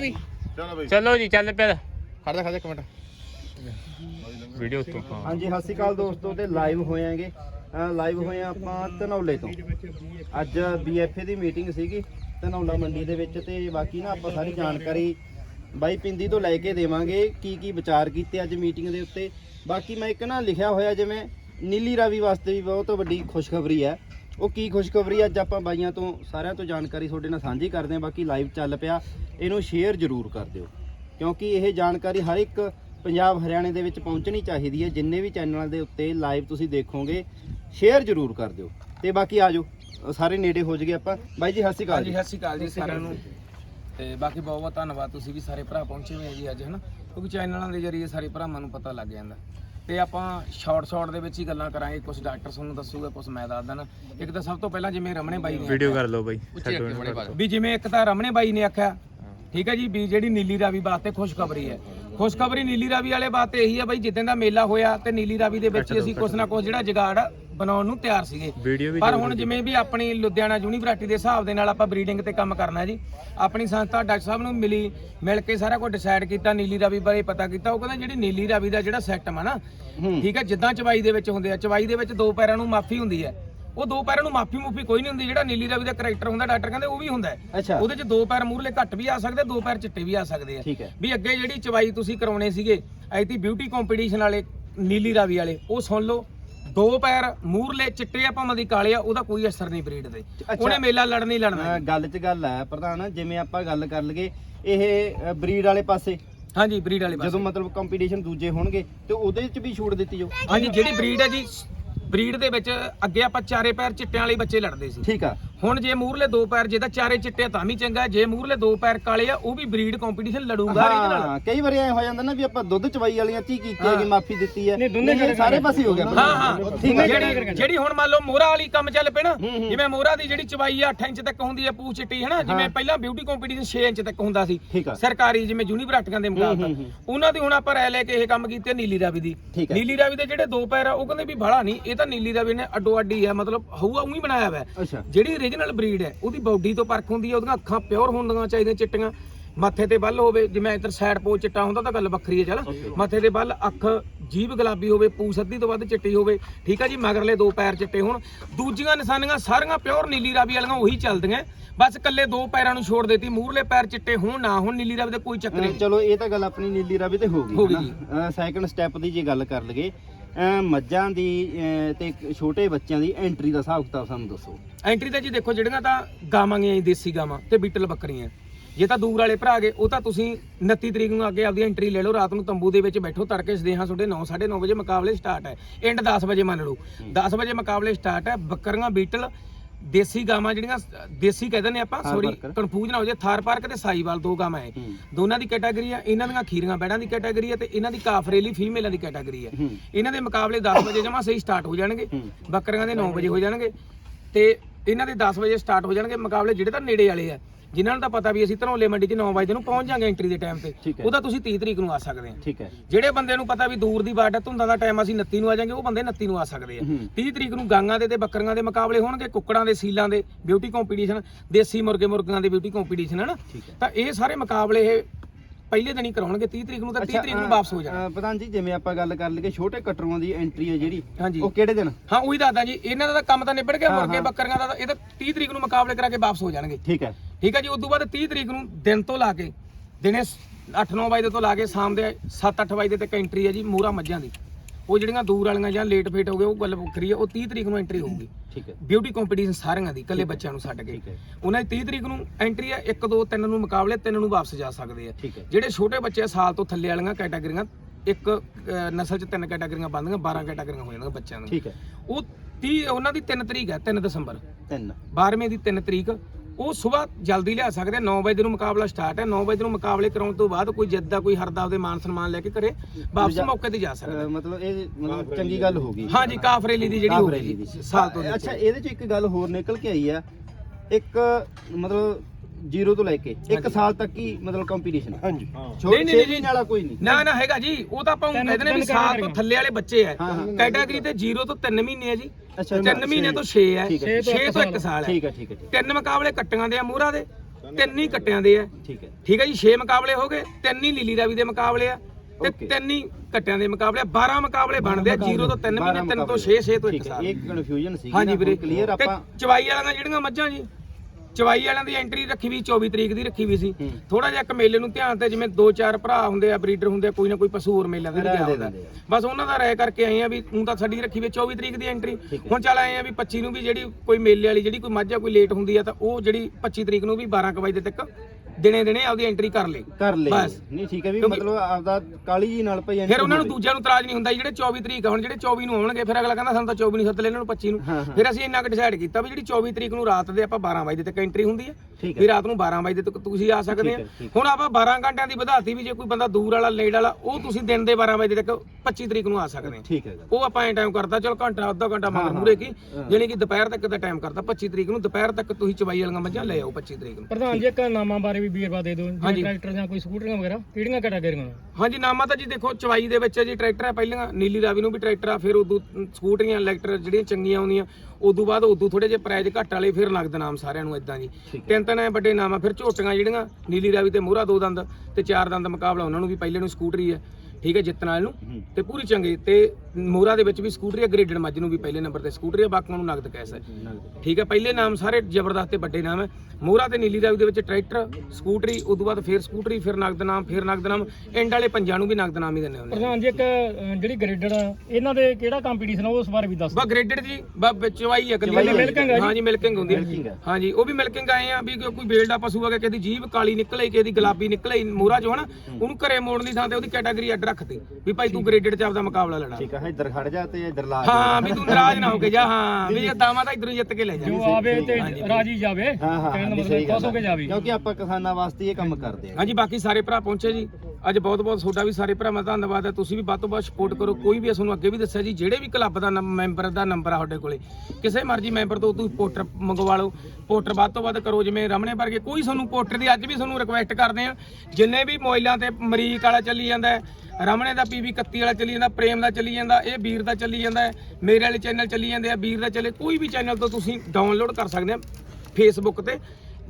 ਚਲੋ ਬਈ। ਚਲੋ ਜੀ ਚੱਲ ਪਿਆ ਖੜ ਜਾ ਖੜ ਜਾ ਇੱਕ ਮਿੰਟ। ਵੀਡੀਓ ਤੋਂ ਹਾਂ ਹਾਂਜੀ ਸਤਿ ਸ਼੍ਰੀ ਅਕਾਲ ਦੋਸਤੋ ਤੇ ਲਾਈਵ ਹੋਏ ਆਂਗੇ। ਲਾਈਵ ਹੋਏ ਆਂ ਆਪਾਂ ਧਨੌਲੇ ਤੋਂ। ਅੱਜ ਬੀਐਫਏ ਦੀ ਮੀਟਿੰਗ ਸੀਗੀ ਧਨੌਲਾ ਮੰਡੀ ਦੇ ਵਿੱਚ ਤੇ ਬਾਕੀ ਨਾ ਆਪਾਂ ਸਾਰੀ ਜਾਣਕਾਰੀ ਬਾਈ ਪਿੰਦੀ ਤੋਂ ਲੈ ਕੇ ਦੇਵਾਂਗੇ ਕੀ ਕੀ ਵਿਚਾਰ ਕੀਤੇ ਅੱਜ ਮੀਟਿੰਗ ਦੇ ਉੱਤੇ। ਬਾਕੀ ਮੈਂ ਇੱਕ ਨਾ ਲਿਖਿਆ ਹੋਇਆ ਜਿਵੇਂ ਨੀਲੀ ਰਾਵੀ ਵਾਸਤੇ ਵੀ ਬਹੁਤ ਵੱਡੀ ਖੁਸ਼ਖਬਰੀ ਹੈ। ਉਹ ਕੀ ਖੁਸ਼ਖਬਰੀ ਅੱਜ ਆਪਾਂ ਬਾਈਆਂ ਤੋਂ ਸਾਰਿਆਂ ਤੋਂ ਜਾਣਕਾਰੀ ਤੁਹਾਡੇ ਨਾਲ ਸਾਂਝੀ ਕਰਦੇ ਹਾਂ। ਬਾਕੀ ਲਾਈਵ ਚੱਲ ਪਿਆ। ਇਹਨੂੰ ਸ਼ੇਅਰ ਜ਼ਰੂਰ ਕਰ ਦਿਓ। ਕਿਉਂਕਿ ਇਹ ਜਾਣਕਾਰੀ ਹਰ ਇੱਕ ਪੰਜਾਬ ਹਰਿਆਣੇ ਦੇ ਵਿੱਚ ਪਹੁੰਚਣੀ ਚਾਹੀਦੀ ਹੈ। ਜਿੰਨੇ ਵੀ ਚੈਨਲਾਂ ਦੇ ਉੱਤੇ ਲਾਈਵ ਤੁਸੀਂ ਦੇਖੋਗੇ ਸ਼ੇਅਰ ਜ਼ਰੂਰ ਕਰ ਦਿਓ। ਤੇ ਬਾਕੀ ਆਜੋ ਸਾਰੇ ਨੇੜੇ ਹੋ ਜਗੇ ਆਪਾਂ। ਬਾਈ ਜੀ ਸਤਿ ਸ਼੍ਰੀ ਅਕਾਲ ਜੀ। ਸਤਿ ਸ਼੍ਰੀ ਅਕਾਲ ਜੀ ਸਾਰਿਆਂ ਨੂੰ। ਤੇ ਬਾਕੀ ਬਹੁਤ ਬਹੁਤ ਧੰਨਵਾਦ। ਤੁਸੀਂ ਵੀ ਸਾਰੇ ਭਰਾ ਪਹੁੰਚੇ ਹੋਏ ਆ ਜੀ ਅੱਜ ਹਨਾ? ਕਿਉਂਕਿ ਚੈਨਲਾਂ ਦੇ ਜਰੀਏ ਸਾਰੇ ਭਰਾਵਾਂ ਨੂੰ ਪਤਾ ਲੱਗ ਜਾਂਦਾ। ਤੇ ਆਪਾਂ ਸ਼ਾਰਟ ਸ਼ਾਰਟ ਦੇ ਵਿੱਚ ਹੀ ਗੱਲਾਂ ਕਰਾਂਗੇ ਕੁਝ ਡਾਕਟਰ ਤੁਹਾਨੂੰ ਦੱਸੂਗਾ ਕੁਝ ਮੈਂ ਦੱਸ ਦੇਣਾ ਇੱਕ ਤਾਂ ਸਭ ਤੋਂ ਪਹਿਲਾਂ ਜਿਵੇਂ ਰਮਣੇ ਬਾਈ ਨੇ ਵੀਡੀਓ ਕਰ ਲਓ ਬਾਈ। ਵੀ ਜਿਵੇਂ ਇੱਕ ਤਾਂ ਰਮਣੇ ਬਾਈ ਨੇ ਆਖਿਆ ਠੀਕ ਹੈ ਜੀ ਵੀ ਜਿਹੜੀ ਨੀਲੀ ਰਾਵੀ ਵਾਸਤੇ ਖੁਸ਼ਖਬਰੀ ਹੈ। ਖੁਸ਼ਖਬਰੀ ਨੀਲੀ ਰਾਵੀ ਵਾਲੇ ਵਾਸਤੇ ਇਹੀ ਹੈ ਬਾਈ ਜਿੱਦਾਂ ਦਾ ਮੇਲਾ ਹੋਇਆ ਤੇ ਨੀਲੀ ਰਾਵੀ ਦੇ ਵਿੱਚ ਅਸੀਂ ਕੁਛ ਨਾ ਕੁਛ ਜਿਹੜਾ ਜਗਾੜ ਬਣਾਉਣ ਨੂੰ ਤਿਆਰ ਸੀਗੇ। ਵੀਡੀਓ ਵੀ ਪਰ ਹੁਣ ਜਿਵੇਂ ਵੀ ਆਪਣੀ ਲੁਧਿਆਣਾ ਯੂਨੀਵਰਸਿਟੀ ਦੇ ਹਿਸਾਬ ਦੇ ਨਾਲ ਆਪਾਂ ਬਰੀਡਿੰਗ ਤੇ ਕੰਮ ਕਰਨਾ ਜੀ। ਆਪਣੀ ਸੰਸਥਾ ਡਾਕਟਰ ਸਾਹਿਬ ਨੂੰ ਮਿਲੀ ਮਿਲ ਕੇ ਸਾਰਾ ਕੁਝ ਡਿਸਾਈਡ ਕੀਤਾ ਨੀਲੀ ਰਾਵੀ ਬਾਰੇ ਪਤਾ ਕੀਤਾ। ਉਹ ਕਹਿੰਦਾ ਜਿਹੜੀ ਨੀਲੀ ਰਾਵੀ ਦਾ ਜਿਹੜਾ ਸੈਟਮ ਆ ਨਾ ਠੀਕ ਹੈ ਜਿੱਦਾਂ ਚਵਾਈ ਦੇ ਵਿੱਚ ਹੁੰਦੇ ਆ ਚਵਾਈ ਦੇ ਵਿੱਚ ਦੋ ਪੈਰਾਂ ਨੂੰ ਮਾਫੀ ਹੁੰਦੀ ਹੈ। ਉਹ ਦੋ ਪੈਰਾਂ ਨੂੰ ਮਾਫੀ ਮੁਫੀ ਕੋਈ ਨਹੀਂ ਹੁੰਦੀ ਜਿਹੜਾ ਨੀਲੀ ਰਾਵੀ ਦਾ ਕਰੈਕਟਰ ਹੁੰਦਾ ਡਾਕਟਰ ਕਹਿੰਦੇ ਉਹ ਵੀ ਹੁੰਦਾ ਉਹਦੇ ਚ ਦੋ ਪੈਰ ਮੂਹਰਲੇ ਘੱਟ ਵੀ ਆ ਸਕਦੇ ਦੋ ਪੈਰ ਚਿੱਟੇ ਵੀ ਆ ਸਕਦੇ ਆ। ਵੀ ਅੱਗੇ ਜਿਹੜੀ ਚਵਾਈ ਤੁਸੀਂ ਕਰਾਉਣੇ ਸੀਗੇ ਐਤੀ ਬਿਊਟੀ ਕੰਪੀਟੀਸ਼ਨ ਵਾਲੇ ਨੀਲੀ ਰਾਵੀ ਵਾਲੇ ਉਹ ਸੁਣ ਲਓ। ਦੋ ਪੈਰ ਮੂਹਰਲੇ ਚਿੱਟੇ ਆ ਭਾਵੇਂ ਦੀ ਕਾਲੇ ਆ ਉਹਦਾ ਕੋਈ ਅਸਰ ਨਹੀਂ ਬਰੀਡ ਅੱਛਾ। ਉਹਨੇ ਮੇਲਾ ਲੜਨਾ ਹੀ ਲੜਨਾ ਗੱਲ 'ਚ ਗੱਲ ਹੈ ਪ੍ਰਧਾਨ ਜਿਵੇਂ ਆਪਾਂ ਗੱਲ ਕਰ ਲਈਏ ਇਹ ਬਰੀਡ ਵਾਲੇ ਪਾਸੇ। ਹਾਂਜੀ ਬਰੀਡ ਵਾਲੇ ਪਾਸੇ। ਜਦੋਂ ਮਤਲਬ ਕੰਪੀਟੀਸ਼ਨ ਦੂਜੇ ਹੋਣਗੇ ਤੇ ਉਹਦੇ 'ਚ ਵੀ ਛੂਟ ਦਿੱਤੀ ਜਾਓ ਹਾਂਜੀ ਜਿਹੜੀ ਬਰੀਡ ਹੈ ਜੀ ਬਰੀਡ ਦੇ ਵਿੱਚ ਅੱਗੇ ਆਪਾਂ ਚਾਰੇ ਪੈਰ ਚਿੱਟਿਆਂ ਵਾਲੇ ਬੱਚੇ ਲੜਦੇ ਸੀ। ਠੀਕ ਆ। ਹੁਣ ਜੇ ਮੂਹਰਲੇ ਦੋ ਪੈਰ ਜੇ ਤਾਂ ਚਾਰੇ ਚਿੱਟੇ ਤਾਂ ਵੀ ਚੰਗਾ ਜੇ ਮੂਹਰਲੇ ਦੋ ਪੈਰ ਕਾਲੇ ਆ ਉਹ ਵੀ ਬਰੀਡ ਕੰਪੀਟੀਸ਼ਨ ਲੜੂਗਾ ਇਹਦੇ ਨਾਲ। ਹਾਂ ਕਈ ਵਾਰੀ ਐ ਹੋ ਜਾਂਦਾ ਨਾ ਵੀ ਆਪਾਂ ਦੁੱਧ ਚਵਾਈ ਵਾਲੀਆਂ ਤੀ ਕੀਤੀ ਹੈਗੀ ਮਾਫੀ ਦਿੱਤੀ ਹੈ। ਨਹੀਂ, ਇਹ ਸਾਰੇ ਪਾਸੇ ਹੋ ਗਿਆ। ਹਾਂ ਹਾਂ। ਠੀਕ ਹੈ। ਜਿਹੜੀ ਜਿਹੜੀ ਹੁਣ ਮੰਨ ਲਓ ਮੋਹਰਾ ਵਾਲੀ ਕੰਮ ਚੱਲ ਨਾ ਜਿਵੇਂ ਮੋਹਰਾ ਦੀ ਜਿਹੜੀ ਚਵਾਈ ਆ 8 ਇੰਚ ਤੱਕ ਹੁੰਦੀ ਹੈ ਪੂਛ ਚਿੱਟੀ ਹੈ। ਨਾ ਜਿਵੇਂ ਪਹਿਲਾਂ ਬਿਊਟੀ ਕੰਪੀਟੀਸ਼ਨ 6 ਇੰਚ ਤੱਕ ਹੁੰਦਾ ਸੀ। ਸਰਕਾਰੀ ਜਿਵੇਂ ਯੂਨੀਵਰਸਿਟੀਆਂ ਦੇ ਮੁਕਾਬਲੇ ਉਹਨਾਂ ਦੀ ਹੁਣ ਆਪਾਂ ਰਹਿ ਲੈ ਕੇ ਇਹ ਕੰਮ ਕੀਤੇ ਨੀਲੀ ਰਾਵੀ ਦੀ। ਨੀਲੀ ਰਾਵੀ ਦੇ ਜਿਹੜੇ ਦੋ ਪੈਰ ਆ ਉਹ ਕਹਿੰਦੇ ਵੀ ਬੜਾ ਨਹੀਂ ਇਹ ਤਾਂ ਨੀਲੀ ਰਾਵੀ ਨੇ ਅੱਡੋ ਅੱਡੀ ਆ ਮਤਲਬ ਹਊਆ ਉਹੀ ਬਣਾਇਆ ਹੋਇਆ। ਅੱਛਾ। ਜਿਹੜੀ ਓਰੀਜਨਲ ਬਰੀਡ ਹੈ। ਉਹਦੀ ਬਾਡੀ ਤੋਂ ਪਰਖ ਹੁੰਦੀ ਹੈ ਉਹਦੀਆਂ ਅੱਖਾਂ ਪਿਓਰ ਹੁੰਦੀਆਂ ਚਾਹੀਦੀਆਂ ਚਿੱਟੀਆਂ। ਮੱਥੇ ਤੇ ਬੱਲ ਹੋਵੇ ਜਿਵੇਂ ਇੱਧਰ ਸਾਈਡ ਪੋ ਚਿੱਟਾ ਹੁੰਦਾ ਤਾਂ ਗੱਲ ਵੱਖਰੀ ਹੈ ਚਲ। ਮੱਥੇ ਤੇ ਬੱਲ ਅੱਖ ਜੀਭ ਗੁਲਾਬੀ ਹੋਵੇ ਪੂਛ ਅੱਧੀ ਤੋਂ ਵੱਧ ਚਿੱਟੀ ਹੋਵੇ ਠੀਕ ਹੈ ਜੀ? ਮਗਰਲੇ ਦੋ ਪੈਰ ਚਿੱਟੇ ਹੋਣ। ਦੂਜੀਆਂ ਨਿਸ਼ਾਨੀਆਂ ਸਾਰੀਆਂ ਪਿਓਰ ਨੀਲੀ ਰਾਵੀ ਵਾਲੀਆਂ ਉਹੀ ਚੱਲਦੀਆਂ। ਬਸ ਇਕੱਲੇ ਦੋ ਪੈਰਾਂ ਨੂੰ ਛੋੜ ਦੇਤੀ ਮੂਹਰਲੇ ਪੈਰ ਚਿੱਟੇ ਹੋਣ ਨਾ ਹੋਣ ਨੀਲੀ ਰਾਵੀ ਦਾ ਕੋਈ ਚੱਕਰ ਨਹੀਂ। ਚਲੋ ਇਹ ਤਾਂ ਗੱਲ ਆਪਣੀ ਨੀਲੀ ਰਾਵੀ ਤੇ ਹੋ ਹੋ ਗਈ ਗਈ। ਹਨਾ ਸੈਕੰਡ ਸਟੈਪ ਦੀ ਜੇ ਗੱਲ ਕਰ ਲਈਏ ਮੱਝਾਂ ਦੀ ਤੇ ਛੋਟੇ ਬੱਚਿਆਂ ਦੀ ਐਂਟਰੀ ਦਾ ਹਿਸਾਬ ਕਿਤਾਬ ਸਾਨੂੰ ਦੱਸੋ। ਐਂਟਰੀ ਤਾਂ ਜੀ ਦੇਖੋ ਜਿਹੜੀਆਂ ਤਾਂ ਗਾਵਾਂ ਗਈਆਂ ਦੇਸੀ ਗਾਵਾਂ ਤੇ ਬੀਟਲ ਬੱਕਰੀਆਂ। ਜੇ ਤਾਂ ਦੂਰ ਵਾਲੇ ਭਰਾ ਗਏ ਉਹ ਤਾਂ ਤੁਸੀਂ 29 ਤਰੀਕ ਨੂੰ ਅੱਗੇ ਆਪਦੀ ਐਂਟਰੀ ਲੈ ਲਓ ਰਾਤ ਨੂੰ ਤੰਬੂ ਦੇ ਵਿੱਚ ਬੈਠੋ ਤੜਕੇ ਸਦੇਹਾਂ ਤੁਹਾਡੇ 9 9:30 ਵਜੇ ਮੁਕਾਬਲੇ ਸਟਾਰਟ ਹੈ। ਐਂਡ 10 ਵਜੇ ਮੰਨ ਲਓ। 10 ਵਜੇ ਮੁਕਾਬਲੇ ਸਟਾਰਟ ਹੈ ਬੱਕਰੀਆਂ ਬੀਟਲ ਦੇਸੀ ਗਾਵਾਂ ਜਿਹੜੀਆਂ ਦੇਸੀ ਕਹਿੰਦੇ ਨੇ ਆਪਾਂ ਸੌਰੀ ਪਾਰਕਰ। ਕਨਫਿਊਜ਼ ਨਾ ਹੋ ਜਾਏ ਥਾਰ ਪਾਰਕ ਤੇ ਸਾਈਵਾਲ ਦੋ ਗਾਵਾਂ ਹੈ ਹੂੰ। ਦੋਨਾਂ ਦੀ ਕੈਟਾਗਰੀ ਆ ਇਹਨਾਂ ਦੀਆਂ ਖੀਰੀਆਂ ਬੈੜਾਂ ਦੀ ਕੈਟਾਗਰੀ ਹੈ ਤੇ ਇਹਨਾਂ ਦੀ ਕਾਫਰੇਲੀ ਫੀਮੇਲਾਂ ਦੀ ਕੈਟਾਗਰੀ ਹੂੰ। ਇਹਨਾਂ ਦੇ ਮੁਕਾਬਲੇ 10 ਵਜੇ ਜਮਾ ਸਹੀ ਸਟਾਰਟ ਹੋ ਜਾਣਗੇ ਹੂੰ। ਬੱਕਰੀਆਂ ਦੇ 9 ਵਜੇ ਹੋ ਜਾਣਗੇ ਤੇ ਇਹਨਾਂ ਦੇ 10 ਵਜੇ ਸਟਾਰਟ ਹੋ ਜਾਣਗੇ ਮੁਕਾਬਲੇ ਜਿਹੜੇ ਤਾਂ ਨੇੜੇ ਵਾਲੇ ਆ ਜਿਨ੍ਹਾਂ ਨੂੰ ਤਾਂ ਪਤਾ ਵੀ ਅਸੀਂ ਧਨੌਲੇ ਮੰਡੀ 'ਚ 9 ਵਜੇ ਨੂੰ ਪਹੁੰਚ ਜਾਾਂਗੇ ਐਂਟਰੀ ਦੇ ਟਾਈਮ ਤੇ ਠੀਕ ਹੈ। ਉਹਦਾ ਤੁਸੀਂ 30 ਤਰੀਕ ਨੂੰ ਆ ਸਕਦੇ ਆ। ਠੀਕ ਹੈ। ਜਿਹੜੇ ਬੰਦੇ ਨੂੰ ਪਤਾ ਵੀ ਦੂਰ ਦੀ ਬਾਟ ਹੈ ਧੁੰਦਾਂ ਦਾ ਟਾਈਮ ਅਸੀਂ 29 ਨੂੰ ਆ ਜਾਾਂਗੇ ਉਹ ਬੰਦੇ 29 ਨੂੰ ਆ ਸਕਦੇ ਆ। ਹੂੰ। 30 ਤਰੀਕ ਨੂੰ ਗਾਂਗਾ ਦੇ ਤੇ ਬੱਕਰੀਆਂ ਦੇ ਮੁਕਾਬਲੇ ਹੋਣਗੇ ਕੁੱਕੜਾਂ ਦੇ ਸੀਲਾਂ ਦੇ ਬਿਊਟੀ ਕੰਪੀਟੀਸ਼ਨ ਦੇਸੀ ਮੁਰਗੇ ਮੁਰਗੀਆਂ ਦੇ ਬਿਊਟੀ ਕੰਪੀਟੀਸ਼ਨ ਹਨ? ਠੀਕ ਹੈ। ਤਾਂ ਇਹ ਸਾਰੇ ਮੁਕਾਬਲੇ ਇਹ ਪਹਿਲੇ ਦਿਨ ਹੀ ਕਰਾਉਣਗੇ 30 ਤਰੀਕ ਨੂੰ ਤਾਂ 30 ਤਰੀਕ ਨੂੰ ਵਾਪਸ ਹੋ ਜਾਣਾ। ਅਹ ਪ੍ਰਧਾਨ ਜੀ ਜਿਵੇਂ ਆਪਾਂ ਗੱਲ ਕਰ ਲਈਏ ਛੋਟੇ ਕਟਰੂਆਂ ਦੀ ਐਂਟਰੀ ਹੈ ਜਿਹੜੀ ਹਾਂਜੀ। ਉਹ ਕਿਹੜੇ ਦਿਨ? ਹਾਂ ਉਹੀ ਦੱਸਦਾ ਜੀ ਇਹਨਾਂ ਦਾ ਤਾਂ ਕੰਮ ਤਾਂ ਨਿਬੜ ਗਿਆ ਹਾਂ, ਮੁਰਗੇ ਹਾਂ। ਬੱਕਰੀਆਂ ਦਾ ਤਾਂ ਇਹ ਤਾਂ 30 ਤਰੀਕ ਨੂੰ ਮੁਕਾਬਲੇ ਕਰਾ ਕੇ ਵਾਪਸ ਹੋ ਜਾਣਗੇ। ਠੀਕ ਹੈ। ਠੀਕ ਹੈ ਜੀ ਉਸ ਤੋਂ ਬਾਅਦ 30 ਤਰੀਕ ਨੂੰ ਦਿਨ ਤੋਂ ਲਾ ਕੇ ਦਿਨੇ 8-9 ਵਜੇ ਤੋਂ ਲਾ ਕੇ ਸ਼ਾਮ ਦੇ 7-8 ਵਜੇ ਤੱਕ ਐਂਟਰੀ ਹੈ ਜੀ ਮੂਰਾ ਮੱਝਾਂ ਦੀ। ਉਹ ਜਿਹੜੀਆਂ ਦੂਰ ਵਾਲੀਆਂ ਜਾਂ ਲੇਟ ਫੇਟ ਹੋ ਗਏ ਉਹ ਗੱਲ ਵੱਖਰੀ ਹੈ ਉਹ 30 ਤਰੀਕ ਨੂੰ ਐਂਟਰੀ ਹੋਊਗੀ। ਠੀਕ ਹੈ। ਬਿਊਟੀ ਕੰਪੀਟੀਸ਼ਨ ਸਾਰਿਆਂ ਦੀ ਇਕੱਲੇ ਬੱਚਿਆਂ ਨੂੰ ਛੱਡ ਕੇ। ਉਹਨਾਂ ਦੀ 30 ਤਰੀਕ ਨੂੰ ਐਂਟਰੀ ਹੈ 1 2 3 ਨੂੰ ਮੁਕਾਬਲੇ 3 ਨੂੰ ਵਾਪਸ ਜਾ ਸਕਦੇ ਆ ਠੀਕ ਹੈ। ਜਿਹੜੇ ਛੋਟੇ ਬੱਚੇ ਸਾਲ ਤੋਂ ਥੱਲੇ ਵਾਲੀਆਂ ਕੈਟਾਗਰੀਆਂ ਇੱਕ ਨਸਲ 'ਚ ਤਿੰਨ ਕੈਟਾਗਰੀਆਂ ਬਣਦੀਆਂ 12 ਕੈਟਾਗਰੀਆਂ ਹੋ ਜਾਣਗੀਆਂ ਬੱਚਿਆਂ ਦੀਆਂ। ਠੀਕ ਹੈ। ਉਹ 30 ਉਹਨਾਂ ਦੀ 3 ਤਰੀਕ ਹੈ 3 ਦਸੰਬਰ। ਤਿੰਨ। 12ਵੇਂ ਦੀ 3 ਤਰੀਕ ਉਹ ਸਵੇਰ ਜਲਦੀ ਲਿਆ ਸਕਦੇ ਆ 9 ਵਜੇ ਨੂੰ ਮੁਕਾਬਲਾ ਸਟਾਰਟ ਹੈ 9 ਵਜੇ ਨੂੰ ਮੁਕਾਬਲੇ ਕਰਾਉਣ ਤੋਂ ਬਾਅਦ ਕੋਈ ਜਿੱਦ ਦਾ ਕੋਈ ਹਰਦਾ ਉਹਦੇ ਮਾਨ ਸਨਮਾਨ ਲੈ ਕੇ ਘਰੇ ਵਾਪਸ ਮੌਕੇ ਤੇ ਜਾ ਸਕਦਾ। ਮਤਲਬ ਇਹ ਮਤਲਬ ਚੰਗੀ ਗੱਲ ਹੋ ਗਈ। ਹਾਂਜੀ ਕਾਫਰੇਲੀ ਦੀ ਜਿਹੜੀ ਹੋ ਦੀ। ਸਾਲ ਤੋਂ ਅੱਛਾ ਇਹਦੇ ਚ ਇੱਕ ਗੱਲ ਹੋਰ ਨਿਕਲ ਕੇ ਆਈ ਆ। ਇੱਕ ਮਤਲਬ ਜ਼ੀਰੋ ਤੋਂ ਲੈ ਕੇ ਇੱਕ ਸਾਲ ਤੱਕ ਹੀ ਮਤਲਬ ਕੰਪੀਟੀਸ਼ਨ ਹਾਂਜੀ। ਨਹੀਂ, ਨਹੀਂ, ਨਹੀਂ। ਵਾਲਾ ਕੋਈ ਨਹੀਂ। ਨਾ ਨਾ ਹੈਗਾ ਜੀ। ਉਹ ਤਾਂ ਆਪਾਂ ਕਹਿੰਦੇ ਨੇ ਵੀ ਸਾਲ ਤੋਂ ਥੱਲੇ ਵਾਲੇ ਬੱਚੇ ਆ। ਕੈਟਾਗਰੀ ਤੇ 0 ਤੋਂ 3 ਮਹੀਨੇ ਆ ਜੀ। ਅੱਛਾ 3 ਮਹੀਨੇ ਤੋਂ 6 ਹੈ ਠੀਕ ਹੈ, 6 ਤੋਂ 1 ਸਾਲ ਹੈ ਠੀਕ ਹੈ ਠੀਕ ਹੈ ਠੀਕ ਤਿੰਨ ਮੁਕਾਬਲੇ ਕੱਟੀਆਂ ਦੇ ਆ ਮੂਹਰਾ ਦੇ। ਤਿੰਨ ਹੀ ਕੱਟਿਆਂ ਦੇ ਆ। ਠੀਕ ਹੈ। ਠੀਕ ਹੈ ਜੀ 6 ਮੁਕਾਬਲੇ ਹੋ ਗਏ। ਤਿੰਨ ਹੀ ਲੀਲੀ ਰਾਵੀ ਦੇ ਮੁਕਾਬਲੇ ਆ। ਤੇ. ਤਿੰਨ ਹੀ ਕੱਟਿਆਂ ਦੇ ਮੁਕਾਬਲੇ ਆ। 12 ਮੁਕਾਬਲੇ ਬਣਦੇ ਆ। 0 ਤੋਂ 3 ਬਾਰਾਂ ਮਹੀਨੇ 3 ਤੋਂ ਮੁਕਾਬਲੇ। 6 6 ਤੋਂ 1 ਠੀਕ ਹੈ। ਸਾਲ। ਇਹ ਕਨਫਿਊਜ਼ਨ ਸੀ ਹਾਂਜੀ ਵੀਰੇ। ਕਲੀਅਰ ਤੇ ਆਪਾਂ ਚਵਾਈ ਦੀਆਂ ਜਿਹੜੀਆਂ ਮੱਝਾਂ ਜੀ। ਚਵਾਈ ਵਾਲਿਆਂ ਦੀ ਐਂਟਰੀ ਰੱਖੀ ਵੀ 24 ਤਰੀਕ ਦੀ ਰੱਖੀ ਵੀ ਸੀ। ਥੋੜਾ ਜਿਹਾ ਇੱਕ ਮੇਲੇ ਨੂੰ ਧਿਆਨ ਤੇ ਜਿਵੇਂ ਦੋ ਚਾਰ ਭਰਾ ਹੁੰਦੇ ਆ ਬਰੀਡਰ ਹੁੰਦੇ ਆ ਕੋਈ ਨਾ ਕੋਈ ਪਸ਼ੂ ਹੋਰ ਮੇਲਿਆਂ ਦੇ ਵੀ ਰਹਿਣ ਗਿਆ ਦੇ ਹੁੰਦਾ। ਬਸ ਉਹਨਾਂ ਦਾ ਰਾਏ ਕਰਕੇ ਆਏ ਆ ਵੀ ਤੂੰ ਤਾਂ ਸਾਡੀ ਰੱਖੀ ਵੀ 24 ਤਰੀਕ ਦੀ ਐਂਟਰੀ। ਹੁਣ ਚੱਲ ਆਏ ਆ ਵੀ 25 ਨੂੰ ਵੀ ਜਿਹੜੀ ਕੋਈ ਮੇਲੇ ਵਾਲੀ ਜਿਹੜੀ ਕੋਈ ਮੱਝ ਆ ਕੋਈ ਲੇਟ ਹੁੰਦੀ ਆ ਤਾਂ ਉਹ ਜਿਹੜੀ 25 ਤਰੀਕ ਨੂੰ ਵੀ 12 ਕੁ ਵਜੇ ਤੱਕ ਦਿਨੇ ਦਿਨੇ ਆਪਦੀ ਐਂਟਰੀ ਕਰ ਲੇ ਕਰ ਲਈ ਬਸ। ਨਹੀਂ ਠੀਕ ਹੈ ਵੀ ਕਿਉਂਕਿ- ਮਤਲਬ ਆਪਦਾ ਕਾਲੀ ਜੀ ਨਾਲ ਭਈ ਫਿਰ ਉਹਨਾਂ ਨੂੰ ਦੂਜਿਆਂ ਨੂੰ ਇਤਰਾਜ਼ ਨਹੀਂ ਹੁੰਦਾ ਜਿਹੜੇ 24 ਤਰੀਕ ਆ ਹੁਣ ਜਿਹੜੇ 24 ਨੂੰ ਆਉਣਗੇ ਫਿਰ ਅਗਲਾ ਕਹਿੰਦਾ ਸਾਨੂੰ ਤਾਂ 24 ਨਹੀਂ ਸੱਦ ਲੈ ਇਹਨਾਂ ਨੂੰ 25 ਨੂੰ ਹਾਂ, ਹਾਂ। ਫਿਰ ਅਸੀਂ ਇੰਨਾ ਕੁ ਡਿਸਾਈਡ ਕੀਤਾ ਵੀ ਜਿਹੜੀ 24 ਤਰੀਕ ਨੂੰ ਰਾਤ ਦੇ ਆਪਾਂ 12 ਵਜੇ ਤੱਕ ਐਂਟਰੀ ਹੁੰਦੀ ਹੈ ਵੀ ਰਾਤ ਨੂੰ 12 ਵਜੇ ਤੱਕ ਤੁਸੀਂ ਆ ਸਕਦੇ ਆ। ਹੁਣ ਆਪਾਂ 12 ਘੰਟਿਆਂ ਦੀ ਵਧਾਤੀ ਵੀ ਜੇ ਕੋਈ ਬੰਦਾ ਦੂਰ ਵਾਲਾ ਲੇਟ ਵਾਲਾ ਉਹ ਤੁਸੀਂ ਦਿਨ ਦੇ 12 ਵਜੇ ਤੱਕ 25 ਤਰੀਕ ਨੂੰ ਆ ਸਕਦੇ ਆ। ਠੀਕ ਹੈ ਗੱਲ ਉਹ ਆਪਾਂ ਐ ਟਾਈਮ ਕਰਤਾ ਚਲ ਘੰਟਾ ਅੱਧਾ ਘੰਟਾ ਮਗਰ ਮੂਰੇ ਕੀ। ਜਾਣੀ ਕਿ ਦੁਪਹਿਰ ਤੱਕ ਦਾ ਟਾਈਮ ਕਰਤਾ 25 ਤਰੀਕ ਨੂੰ ਦੁਪਹਿਰ ਤੱਕ ਤੁਸੀਂ ਚਵਾਈ ਵਾਲੀਆਂ ਮੱਝਾਂ ਲੈ ਆਓ 25 ਤਰੀਕ ਨੂੰ। ਪ੍ਰਧਾਨ ਜੀ ਇੱਕ ਨਾਮਾਂ ਬਾਰੇ ਵੀ ਬੀਰਵਾ ਦੇ ਦਿਓ। ਜਿਵੇਂ ਟਰੈਕਟਰ ਜਾਂ ਕੋਈ ਸਕੂਟਰੀਆਂ ਵਗੈਰਾ ਕਿਹੜੀਆਂ ਕੈਟਾਗਰੀਆਂ ਹਾਂਜੀ ਨਾਮਾ ਤਾਂ ਜੀ ਦੇਖੋ ਚਵਾਈ ਦੇ ਵਿੱਚ ਜੀ ਟਰੈਕਟਰ ਹੈ ਪਹਿਲਾਂ ਨੀਲੀ ਰਾਵੀ ਨੂੰ ਵੀ ਟਰੈਕਟਰ ਆ ਫਿਰ ਉਦੋਂ ਸਕੂਟਰੀਆਂ ਇਲੈਕਟਰ ਜਿਹੜੀਆਂ ਚੰਗੀਆਂ ਆਉਂਦੀਆਂ ਉਦੋਂ ਬਾਅਦ ਉਦੋਂ ਥੋੜੇ ਜਿਹੇ ਪ੍ਰਾਈਜ਼ ਘੱਟ ਵਾਲੇ ਫਿਰ ਨਗਦ ਨਾਮ ਸਾਰਿਆਂ ਨੂੰ ਇਦਾਂ ਜੀ। ਤਿੰਨ ਤਿੰਨ ਐ ਵੱਡੇ ਨਾਮ ਆ ਫਿਰ ਝੋਟੀਆਂ ਜਿਹੜੀਆਂ ਨੀਲੀ ਰਾਵੀ ਤੇ ਮੋਹਰਾ ਦੋ ਦੰਦ ਤੇ ਚਾਰ ਦੰਦ ਮੁਕਾਬਲਾ ਉਹਨਾਂ ਨੂੰ ਵੀ ਪਹਿਲੇ ਨੂੰ ਸਕੂਟਰੀ ਹੈ। ਠੀਕ ਹੈ ਜਿੱਤਣ ਵਾਲੇ ਨੂੰ। ਤੇ ਪੂਰੀ ਚੰਗੀ ਤੇ ਮੋਹਰਾ ਦੇ ਵਿੱਚ ਵੀ ਸਕੂਟਰੀ ਗ੍ਰੇਡਡ ਮੱਝ ਨੂੰ ਵੀ ਪਹਿਲੇ ਨੰਬਰ ਤੇ। ਸਕੂਟਰੀ ਬਾਕੀਆਂ ਨੂੰ ਨਗਦ ਕੈਸ ਹੈ। ਠੀਕ ਹੈ ਪਹਿਲੇ ਨਾਮ ਸਾਰੇ ਜ਼ਬਰਦਸਤ ਤੇ ਵੱਡੇ ਨਾਮ ਹੈ। ਮੋਹਰਾ ਤੇ ਨੀਲੀ ਰਾਵੀ ਦੇ ਵਿੱਚ ਟਰੈਕਟਰ ਸਕੂਟਰੀ ਉਦੋਂ ਬਾਅਦ ਫਿਰ ਸਕੂਟਰੀ ਫਿਰ ਨਗਦ ਨਾਮ ਫਿਰ ਨਗਦ ਨਾਮ। ਐਂਡ ਵਾਲੇ ਪੰਜਾਂ ਨੂੰ ਵੀ ਨਗਦ ਨਾਮ ਹੀ ਦਿੰਦੇ ਹੁੰਦੇ ਆ। ਪ੍ਰਧਾਨ ਜੀ ਇੱਕ ਜਿਹੜੀ ਗ੍ਰੇਡਡ ਆ ਇਹਨਾਂ ਦੇ ਕਿਹੜਾ ਕੰਪੀਟੀਸ਼ਨ ਆ ਉਸ ਬਾਰੇ ਵੀ ਦੱਸ ਬਾ ਗ੍ਰੇਡਡ ਜੀ ਬਾ ਵਿੱਚ ਚਵਾਈ ਹੈ ਜੀ? ਹਾਂਜੀ ਮਿਲਕਿੰਗ ਹੁੰਦੀ। ਹੈ ਹੈ। ਹਾਂਜੀ ਉਹ ਵੀ ਮਿਲਕਿੰਗ ਆਏ ਆ ਵੀ ਕੋਈ ਬੇਲਡਾ ਪਸ਼ੂ ਆ ਗਿਆ ਕਿਸੇ ਦੀ ਜੀਭ ਕਾਲੀ ਨਿਕਲੇ ਕਿਸੇ ਦੀ ਗੁਲਾਬੀ ਨਿਕਲੇ ਮੋਹਰਾ ਜੋ ਹਨਾ। ਉਹਨੂੰ ਘਰੇ ਮੋੜਨ ਦੀ ਥਾਂ ਤੇ ਉਹਦੀ ਕੈਟਾਗਰੀ ਅੱਡ ਰੱਖਤੀ। ਵੀ ਭਾਈ ਤੂੰ ਗ੍ਰੇਡਡ ਚ ਆਪਦਾ ਮੁਕਾਬਲਾ ਲੜਾ। ਠੀਕ ਹੈ ਇੱਧਰ ਖੜ ਜਾ ਤੇ ਇੱਧਰ ਲਾ ਹਾਂ ਵੀ ਤੂੰ ਨਾਰਾਜ਼ ਨਾ ਹੋ ਕੇ ਜਾ ਹਾਂ ਵੀ ਇਹ ਦਾਵਾ ਤਾਂ ਇਧਰੋਂ ਜਿੱਤ ਕੇ ਲੈ ਜਾ ਜੋ ਆਵੇ ਤੇ ਰਾਜੀ ਜਾਵੇ ਹਾਂ ਹਾਂ ਕਹਿਣ ਦਾ ਹਾਂਜੀ, ਮਤਲਬ ਸਹੀ ਖੁਸ਼ ਹੋ ਗੱਲ ਕੇ ਹੈ। ਜਾਵੇ। ਕਿਉਂਕਿ ਆਪਾਂ ਕਿਸਾਨਾਂ ਵਾਸਤੇ ਇਹ ਕੰਮ ਕਰਦੇ ਆ। ਹਾਂਜੀ ਬਾਕੀ ਸਾਰੇ ਭਰਾ ਪਹੁੰਚੇ ਜੀ। ਅੱਜ ਬਹੁਤ ਬਹੁਤ ਤੁਹਾਡਾ ਵੀ ਸਾਰੇ ਭਰਾਵਾਂ ਦਾ ਧੰਨਵਾਦ ਹੈ। ਤੁਸੀਂ ਵੀ ਵੱਧ ਤੋਂ ਵੱਧ ਸਪੋਰਟ ਕਰੋ। ਕੋਈ ਵੀ ਤੁਹਾਨੂੰ ਅੱਗੇ ਵੀ ਦੱਸਿਆ ਜੀ, ਜਿਹੜੇ ਵੀ ਕਲੱਬ ਦਾ ਨੰਬ- ਮੈਂਬਰ ਦਾ ਨੰਬਰ ਆ ਤੁਹਾਡੇ ਕੋਲੇ, ਕਿਸੇ ਮਰਜ਼ੀ ਮੈਂਬਰ ਤੋਂ ਤੁਸੀਂ ਪੋਸਟਰ ਮੰਗਵਾ ਲਓ। ਪੋਸਟਰ ਵੱਧ ਤੋਂ ਵੱਧ ਕਰੋ, ਜਿਵੇਂ ਰਮਣੇ ਵਰਗੇ ਕੋਈ ਤੁਹਾਨੂੰ ਪੋਸਟਰ ਦੀ ਅੱਜ ਵੀ ਤੁਹਾਨੂੰ ਰਿਕੁਐਸਟ ਕਰਦੇ ਆ। ਜਿੰਨੇ ਵੀ ਮੋਬਾਈਲਾਂ ਤੇ ਮਰੀਕ ਵਾਲਾ ਚੱਲੀ ਜਾਂਦਾ ਹੈ, ਰਮਣੇ ਦਾ ਪੀਵੀ 31 ਵਾਲਾ ਚੱਲੀ ਜਾਂਦਾ, ਪ੍ਰੇਮ ਦਾ ਚੱਲੀ ਜਾਂਦਾ, ਇਹ ਵੀਰ ਦਾ ਚੱਲੀ ਜਾਂਦਾ ਮੇਰੇ ਵਾਲੇ ਚੈਨਲ ਚੱਲੀ ਜਾਂਦੇ ਆ, ਵੀਰ ਦਾ ਚੱਲੇ, ਕੋਈ ਵੀ ਚੈਨਲ ਤੋਂ ਤੁਸੀਂ ਡਾਊਨਲੋਡ ਕਰ ਸਕਦੇ ਆ ਫੇਸਬੁੱਕ ਤੇ।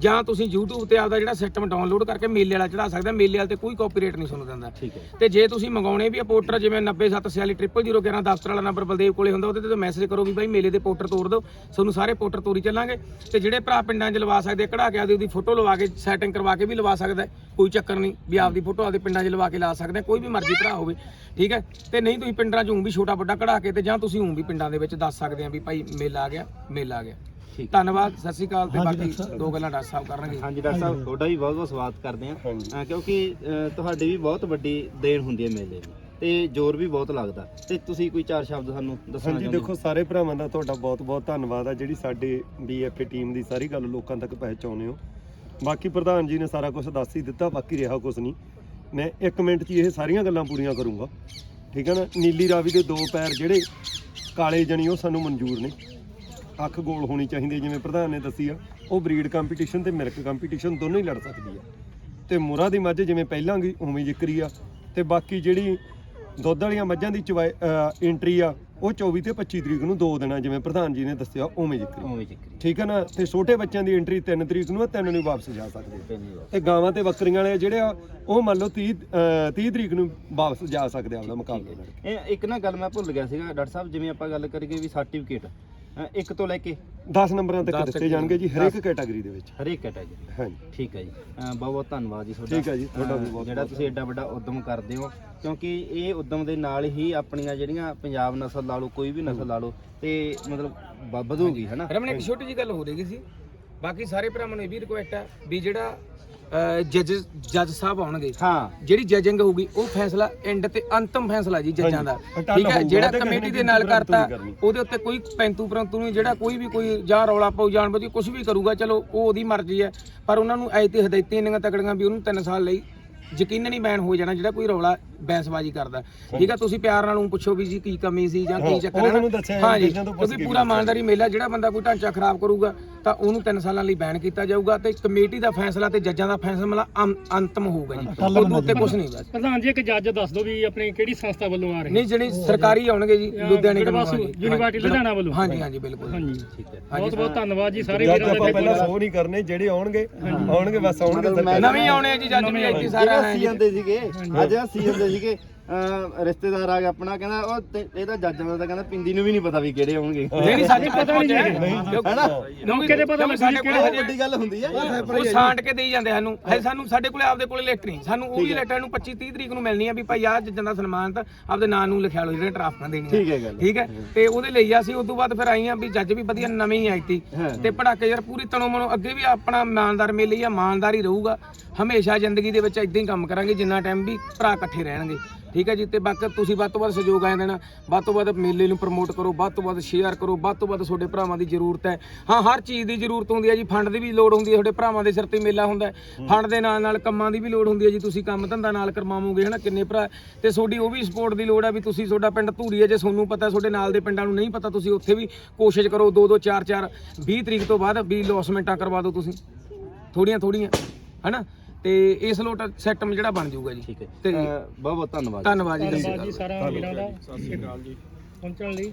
ਜਾਂ ਤੁਸੀਂ YouTube ਤੇ ਆਪਦਾ ਜਿਹੜਾ ਸਿਸਟਮ ਡਾਊਨਲੋਡ ਕਰਕੇ ਮੇਲੇ ਵਾਲਾ ਚੜਾ ਸਕਦੇ ਮੇਲੇ ਵਾਲੇ ਤੇ ਕੋਈ ਕਾਪੀਰਾਈਟ ਨਹੀਂ ਤੁਹਾਨੂੰ ਦਿੰਦਾ। ਠੀਕ ਹੈ ਤੇ ਜੇ ਤੁਸੀਂ ਮੰਗਾਉਣੇ ਵੀ ਆ ਪੋਸਟਰ ਜਿਵੇਂ 907460011 ਦਫ਼ਤਰ ਵਾਲਾ ਨੰਬਰ ਬਲਦੇਵ ਕੋਲੇ ਹੁੰਦਾ ਉਹਦੇ ਤੇ ਮੈਸੇਜ ਕਰੋ ਵੀ ਬਾਈ ਮੇਲੇ ਦੇ ਪੋਸਟਰ ਤੋੜ ਦਿਓ। ਤੁਹਾਨੂੰ ਸਾਰੇ ਪੋਸਟਰ ਤੋਰੀ ਚੱਲਾਂਗੇ। ਤੇ ਜਿਹੜੇ ਭਰਾ ਪਿੰਡਾਂ 'ਚ ਲਵਾ ਸਕਦੇ ਕਢਾ ਕੇ ਆਪਦੀ ਉਹਦੀ ਫੋਟੋ ਲਵਾ ਕੇ ਸੈਟਿੰਗ ਕਰਵਾ ਕੇ ਵੀ ਲਵਾ ਸਕਦਾ। ਕੋਈ ਚੱਕਰ ਨਹੀਂ ਵੀ ਆਪਦੀ ਫੋਟੋ ਆਪਦੇ ਪਿੰਡਾਂ 'ਚ ਲਵਾ ਕੇ ਲਾ ਸਕਦੇ ਕੋਈ ਵੀ ਮਰਜ਼ੀ ਭਰਾ ਹੋਵੇ। ਠੀਕ ਹੈ? ਤੇ ਨਹੀਂ ਤੁਸੀਂ ਪਿੰਡਾਂ 'ਚ ਊਂ ਵੀ ਛੋਟਾ ਵੱਡਾ ਕਢਾ ਕੇ ਤੇ ਜਾਂ ਤੁਸੀਂ ਊਂ ਵੀ ਪਿੰਡਾਂ ਦੇ ਵਿੱਚ ਦੱਸ ਸਕਦੇ ਆ ਵੀ ਭਾਈ ਮੇਲਾ ਆ ਗਿਆ ਮੇਲਾ ਆ ਗਿਆ। ਧੰਨਵਾਦ ਸਤਿ ਸ਼੍ਰੀ ਅਕਾਲ ਤੇ ਬਾਕੀ ਦੋ ਗੱਲਾਂ ਡਾਕਟਰ ਸਾਹਿਬ ਕਰਨਗੇ। ਹਾਂਜੀ ਡਾਕਟਰ ਸਾਹਿਬ ਤੁਹਾਡਾ ਵੀ ਬਹੁਤ ਬਹੁਤ ਸਵਾਗਤ ਕਰਦੇ ਆ ਕਿਉਂਕਿ ਤੁਹਾਡੀ ਵੀ ਬਹੁਤ ਵੱਡੀ ਦੇਣ ਹੁੰਦੀ ਹੈ ਮੇਲੇ ਦੀ ਤੇ ਜ਼ੋਰ ਵੀ ਬਹੁਤ ਲੱਗਦਾ। ਤੇ ਤੁਸੀਂ ਕੋਈ ਚਾਰ ਸ਼ਬਦ ਸਾਨੂੰ ਦੱਸਣਾ ਹਾਂਜੀ ਚਾਹੁੰਦੇ ਦੇਖੋ ਸਾਰੇ ਭਰਾਵਾਂ ਦਾ ਤੁਹਾਡਾ ਬਹੁਤ-ਬਹੁਤ ਧੰਨਵਾਦ ਆ ਜਿਹੜੀ ਸਾਡੇ ਬੀਐਫਏ ਟੀਮ ਦੀ ਸਾਰੀ ਗੱਲ ਲੋਕਾਂ ਤੱਕ ਪਹੁੰਚਾਉਂਦੇ ਹੋ। ਬਾਕੀ ਪ੍ਰਧਾਨ ਜੀ ਨੇ ਸਾਰਾ ਕੁਝ ਦੱਸ ਹੀ ਦਿੱਤਾ ਬਾਕੀ ਰਿਹਾ ਕੁਝ ਨਹੀਂ। ਮੈਂ 1 ਮਿੰਟ 'ਚ ਇਹ ਸਾਰੀਆਂ ਗੱਲਾਂ ਪੂਰੀਆਂ ਕਰੂੰਗਾ। ਠੀਕ ਹੈ ਨਾ? ਨੀਲੀ ਰਾਵੀ ਦੇ ਦੋ ਪੈਰ ਜਿਹੜੇ ਕਾਲੇ ਜਣੀ ਉਹ ਸਾਨੂੰ ਮਨਜ਼ੂਰ ਨੇ। ਅੱਖ ਗੋਲ ਹੋਣੀ ਚਾਹੀਦੀ ਹੈ, ਜਿਵੇਂ ਪ੍ਰਧਾਨ ਨੇ ਦੱਸੀ ਆ ਉਹ ਬਰੀਡ ਕੰਪੀਟੀਸ਼ਨ ਤੇ ਮਿਲਕ ਕੰਪੀਟੀਸ਼ਨ ਦੋਨੋਂ ਹੀ ਲੜ ਸਕਦੀ ਆ। ਤੇ ਮੁਰਾ ਦੀ ਮੱਝ ਜਿਵੇਂ ਪਹਿਲਾਂ ਗਈ ਉਵੇਂ ਜ਼ਿਕਰੀ ਆ ਤੇ ਬਾਕੀ ਜਿਹੜੀ ਦੁੱਧ ਵਾਲੀਆਂ ਮੱਝਾਂ ਦੀ ਚਵਾਈ ਐਂਟਰੀ ਆ ਉਹ 24 ਤੇ 25 ਤਰੀਕ ਨੂੰ ਦੋ ਦਿਨਾਂ ਜਿਵੇਂ ਪ੍ਰਧਾਨ ਜੀ ਨੇ ਦੱਸਿਆ ਉਵੇਂ ਜ਼ਿਕਰੀ ਉਵੇਂ ਜ਼ਿਕਰੀ ਠੀਕ ਹੈ ਨਾ? ਤੇ ਛੋਟੇ ਬੱਚਿਆਂ ਦੀ ਐਂਟਰੀ 3 ਤਰੀਕ ਨੂੰ ਆ 3 ਨੂੰ ਵਾਪਸ ਜਾ ਸਕਦੇ ਆ। ਤੇ ਗਾਵਾਂ ਤੇ ਬੱਕਰੀਆਂ ਵਾਲੇ ਜਿਹੜੇ ਆ ਉਹ ਮੰਨ ਲਓ 30 ਅਹ 30 ਤਰੀਕ ਨੂੰ ਵਾਪਸ ਜਾ ਸਕਦੇ ਆ ਆਪਦਾ ਮੁਕਾਬਲਾ। ਲੜ ਇਹ ਇੱਕ ਨਾ ਗੱਲ ਮੈਂ ਭੁੱਲ ਗਿਆ ਸੀਗਾ ਡਾਕਟਰ ਸਾਹਿਬ ਜਿਵੇਂ ਆਪਾਂ ਗੱਲ ਕਰੀਏ ਵੀ ਸਰਟੀਫਿਕੇਟ ਇੱਕ ਤੋਂ ਲੈ ਕੇ 10 ਨੰਬਰਾਂ ਤੱਕ ਦਿੱਤੇ ਜਾਣਗੇ ਜੀ ਹਰੇਕ ਕੈਟਾਗਰੀ ਦੇ ਵਿੱਚ। ਹਰੇਕ ਕੈਟਾਗਰੀ ਹਾਂਜੀ। ਠੀਕ ਹੈ ਜੀ। ਬਹੁਤ ਬਹੁਤ ਧੰਨਵਾਦ ਜੀ ਤੁਹਾਡਾ। ਠੀਕ ਹੈ ਜੀ, ਤੁਹਾਡਾ ਵੀ ਬਹੁਤ ਜਿਹੜਾ ਤੁਸੀਂ ਐਡਾ ਵੱਡਾ ਉਦਮ ਕਰਦੇ ਹੋ ਕਿਉਂਕਿ ਇਹ ਉਦਮ ਦੇ ਨਾਲ ਹੀ ਆਪਣੀਆਂ ਜਿਹੜੀਆਂ ਪੰਜਾਬ ਨਸਲ ਲਾ ਲਓ ਕੋਈ ਵੀ ਨਸਲ ਲਾ ਲਓ ਤੇ ਮਤਲਬ ਵਧੂਗੀ ਹਨਾ ਰਮਨ ਇੱਕ ਛੋਟੀ ਜੀ ਗੱਲ ਹੋ ਰਹੀ ਸੀ। ਬਾਕੀ ਸਾਰੇ ਭਰਾਵਾਂ ਨੂੰ ਇਹ ਵੀ ਰਿਕੁਐਸਟ ਹੈ ਵੀ ਜਿਹੜਾ ਜੱਜ ਜੱਜ ਸਾਹਿਬ ਆਉਣਗੇ। ਹਾਂ। ਜਿਹੜੀ ਜੱਜਿੰਗ ਹੋਊਗੀ ਉਹ ਫੈਸਲਾ ਐਂਡ ਤੇ ਅੰਤਮ ਫੈਸਲਾ ਜੀ ਜੱਜਾਂ ਦਾ। ਠੀਕ ਹੈ? ਜਿਹੜਾ ਕਮੇਟੀ ਦੇ ਨਾਲ ਕਰਤਾ। ਉਹਦੇ ਉੱਤੇ ਕੋਈ ਪੈਂਤੂ ਪਰੰਤੂ ਨਹੀਂ ਜਿਹੜਾ ਕੋਈ ਵੀ ਕੋਈ ਜਾਂ ਰੌਲਾ ਪਾਉ ਜਾਣ ਬੁੱਝ ਕੁਝ ਵੀ ਕਰੂਗਾ ਚਲੋ ਉਹ ਉਹਦੀ ਮਰਜ਼ੀ ਹੈ। ਪਰ ਉਹਨਾਂ ਨੂੰ ਐ ਤੇ ਹਦਾਇਤਾਂ ਇੰਨੀਆਂ ਤਕੜੀਆਂ ਵੀ ਉਹਨੂੰ 3 ਸਾਲ ਲਈ ਯਕੀਨਨ ਹੀ ਬੈਨ ਹੋ ਜਾਣਾ ਜਿਹੜਾ ਕੋਈ ਰੌਲਾ ਬੈਂਸਬਾਜ਼ੀ ਕਰਦਾ। ਠੀਕ ਹੈ? ਤੁਸੀਂ ਪਿਆਰ ਨਾਲ ਉਹ ਪੁੱਛੋ ਵੀ ਜੀ ਕੀ ਕਮੀ ਸੀ ਜਾਂ ਹਾਂ, ਕੀ ਚੱਕਰ ਹੈ ਤੁਹਾਨੂੰ ਦੱਸਿਆ ਹਾਂਜੀ ਇਹਨਾਂ ਤੋਂ ਪੁੱਛ ਕਿਉਂਕਿ ਕੇ ਪੂਰਾ ਇਮਾਨਦਾਰੀ ਮੇਲਾ ਜਿਹੜਾ ਬੰਦਾ ਕੋਈ ਢਾਂਚਾ ਖਰਾਬ ਕਰੂਗਾ ਤਾਂ ਉਹਨੂੰ 3 ਸਾਲਾਂ ਲਈ ਬੈਨ ਕੀਤਾ ਜਾਊਗਾ ਤੇ ਕਮੇਟੀ ਦਾ ਫੈਸਲਾ ਤੇ ਜੱਜਾਂ ਦਾ ਫੈਸਲਾ ਅੰਮ- ਅੰਤਮ ਹੋਊਗਾ ਜੀ। ਉਦੋਂ ਉੱਤੇ ਕੁਝ ਨਹੀਂ ਬਸ। ਪ੍ਰਧਾਨ ਜੀ ਇੱਕ ਜੱਜ ਦੱਸ ਦਿਓ ਵੀ ਆਪਣੀ ਕਿਹੜੀ ਸੰਸਥਾ ਵੱਲੋਂ ਆ ਰਹੇ? ਨਹੀਂ ਜਿਹੜੀ ਸਰਕਾਰੀ ਆਉਣਗੇ ਜੀ ਲੁਧਿਆਣੇ ਤੋਂ ਬਿੜਵਾਸੂ ਯੂਨੀਵਰਸਿਟੀ ਲੁਧਿਆਣਾ ਵੱਲੋਂ। ਹਾਂਜੀ ਹਾਂਜੀ ਬਿਲਕੁਲ। ਹਾਂਜੀ। ਠੀਕ ਹੈ ਬਹੁਤ ਬਹੁਤ ਧੰਨਵਾਦ ਜੀ ਸਾਰੇ ਜੱਜ ਵੀਰਾਂ ਆਪਾਂ ਦੇ ਪਹਿਲਾਂ ਸੋ ਨਹੀਂ ਕਰਨੇ ਜਿਹੜੇ ਆਉਣਗੇ ਆਉਣਗੇ ਬਸ ਆਉਣਗੇ ਸਰਕਾਰ। ਨਵੇਂ ਆਉਣੇ ਆ ਜੀ ਜੱਜ ਵੀ ਇੱਥੇ ਸਾਰਾ ਜਿਹੜਾ ਸੀ ਜਾਂਦੇ ਸੀਗੇ ਅੱਜ ਆ ਸੀ ਜਾਂਦੇ ਸੀਗੇ ਰਿਸ਼ਤੇਦਾਰ ਆ ਗਿਆ ਆਪਣਾ ਕਹਿੰਦਾ ਉਹ ਤੇ- ਇਹਦਾ ਜੱਜਾਂ ਦਾ ਤਾਂ ਕਹਿੰਦਾ ਪਿੰਦੀ ਨੂੰ ਵੀ ਨਹੀਂ ਪਤਾ ਵੀ ਕਿਹੜੇ ਹੋਣਗੇ। ਜਿਹੜੀ ਸੱਚ ਪਤਾ ਨਹੀਂ ਜੀ। ਹੈਨਾ? ਮੌਕੇ ਤੇ ਪਤਾ ਲੱਗਾ ਜੀ ਕੋਲ ਬਹੁਤ ਵੱਡੀ ਗੱਲ ਹੁੰਦੀ ਹੈ ਉਹ ਛਾਂਟ ਕੇ ਦੇਈ ਜਾਂਦੇ ਸਾਨੂੰ। ਹੈ ਸਾਨੂੰ ਸਾਡੇ ਕੋਲੇ ਆਪਦੇ ਕੋਲੇ ਲਿਖਤ ਨਹੀਂ। ਸਾਨੂੰ ਉਹ ਵੀ ਲੈਟਰ ਨੂੰ 25 30 ਤਰੀਕ ਨੂੰ ਮਿਲਣੀ ਆ ਵੀ ਭਾਈ ਆਹ ਜੱਜਾਂ ਦਾ ਸਨਮਾਨ ਤਾਂ ਆਪਦੇ ਨਾਂ ਨੂੰ ਲਿਖਿਆ ਲਓ ਜਿਹੜੇ ਟਰਾਫਾਂ ਦੇਣੀਆਂ ਠੀਕ ਹੈ ਗੱਲ। ਠੀਕ ਹੈ? ਤੇ ਉਹਦੇ ਲਈ ਆ ਸੀ ਉਸ ਤੋਂ ਬਾਅਦ ਫਿਰ ਆਈ ਆ ਵੀ ਜੱਜ ਵੀ ਵਧੀਆ ਨਵੇਂ ਹੀ ਆਈ ਤੀ। ਹਾਂ। ਤੇ ਪੜਾਕੇ ਯਾਰ ਪੂਰੀ ਤਣੋ ਮਨੋ ਅੱਗੇ ਵੀ ਆਪਣਾ ਇਮਾਨਦਾਰ ਮੇਲੇ ਆ ਇਮਾਨਦਾਰ ਹੀ ਰਹੂਗਾ। ਹਮੇਸ਼ਾ ਜ਼ਿੰਦਗੀ ਦੇ ਵਿੱਚ ਇਦਾਂ ਹੀ ਕੰਮ ਕਰਾਂਗੇ ਜਿੰਨਾ ਟਾਈਮ ਵੀ ਭਰਾ ਇਕੱਠੇ ਰਹਿਣਗੇ। ਠੀਕ ਹੈ ਜੀ? ਤੇ ਬਾਕੀ ਤੁਸੀਂ ਵੱਧ ਤੋਂ ਵੱਧ ਸਹਿਯੋਗ ਆਏ ਦੇਣਾ। ਵੱਧ ਤੋਂ ਵੱਧ ਮੇਲੇ ਨੂੰ ਪ੍ਰਮੋਟ ਕਰੋ ਵੱਧ ਤੋਂ ਵੱਧ ਸ਼ੇਅਰ ਕਰੋ ਵੱਧ ਤੋਂ ਵੱਧ ਤੁਹਾਡੇ ਭਰਾਵਾਂ ਦੀ ਜ਼ਰੂਰਤ ਹੈ। ਹਾਂ ਹਰ ਚੀਜ਼ ਦੀ ਜ਼ਰੂਰਤ ਹੁੰਦੀ ਹੈ ਜੀ। ਫੰਡ ਦੀ ਵੀ ਲੋੜ ਹੁੰਦੀ ਹੈ ਤੁਹਾਡੇ ਭਰਾਵਾਂ ਦੇ ਸਿਰ ਤੇ ਮੇਲਾ ਹੁੰਦਾ ਫੰਡ ਦੇ ਨਾਲ ਨਾਲ ਕੰਮਾਂ ਦੀ ਵੀ ਲੋੜ ਹੁੰਦੀ ਹੈ ਜੀ। ਤੁਸੀਂ ਕੰਮ ਧੰਦਾ ਨਾਲ ਕਰਵਾਵੋਗੇ ਹਨਾ ਕਿੰਨੇ ਭਰਾ? ਤੇ ਤੁਹਾਡੀ ਉਹ ਵੀ ਸਪੋਰਟ ਦੀ ਲੋੜ ਹੈ ਵੀ ਤੁਸੀਂ ਤੁਹਾਡਾ ਪਿੰਡ ਧੂਰੀ ਹੈ ਜੇ ਤੁਹਾਨੂੰ ਪਤਾ ਤੁਹਾਡੇ ਨਾਲ ਦੇ ਪਿੰਡਾਂ ਨੂੰ ਨਹੀਂ ਪਤਾ ਤੁਸੀਂ ਉੱਥੇ ਵੀ ਕੋਸ਼ਿਸ਼ ਕਰੋ 2 2 4 4 20 ਤਰੀਕ ਤੋਂ ਬਾਅਦ ਵੀ ਲੌਸਮੈਂਟਾਂ ਕਰਵਾ ਦਿਓ ਤੁਸੀਂ। ਥੋੜੀਆਂ ਥੋੜੀਆਂ ਹਨਾ? ਤੇ ਇਸ ਲੋਟ ਸੈਟਮ ਜਿਹੜਾ ਬਣ ਜਾਊਗਾ ਜੀ। ਠੀਕ ਹੈ ਤੇ ਬਹੁਤ ਬਹੁਤ ਧੰਨਵਾਦ ਧੰਨਵਾਦ ਜੀ ਸਤਿ ਸ਼੍ਰੀ ਧੰਨਵਾਦ ਅਕਾਲ ਜੀ ਸਾਰਾ ਵੀਰਾਂ ਦਾ ਪਹੁੰਚਣ ਲਈ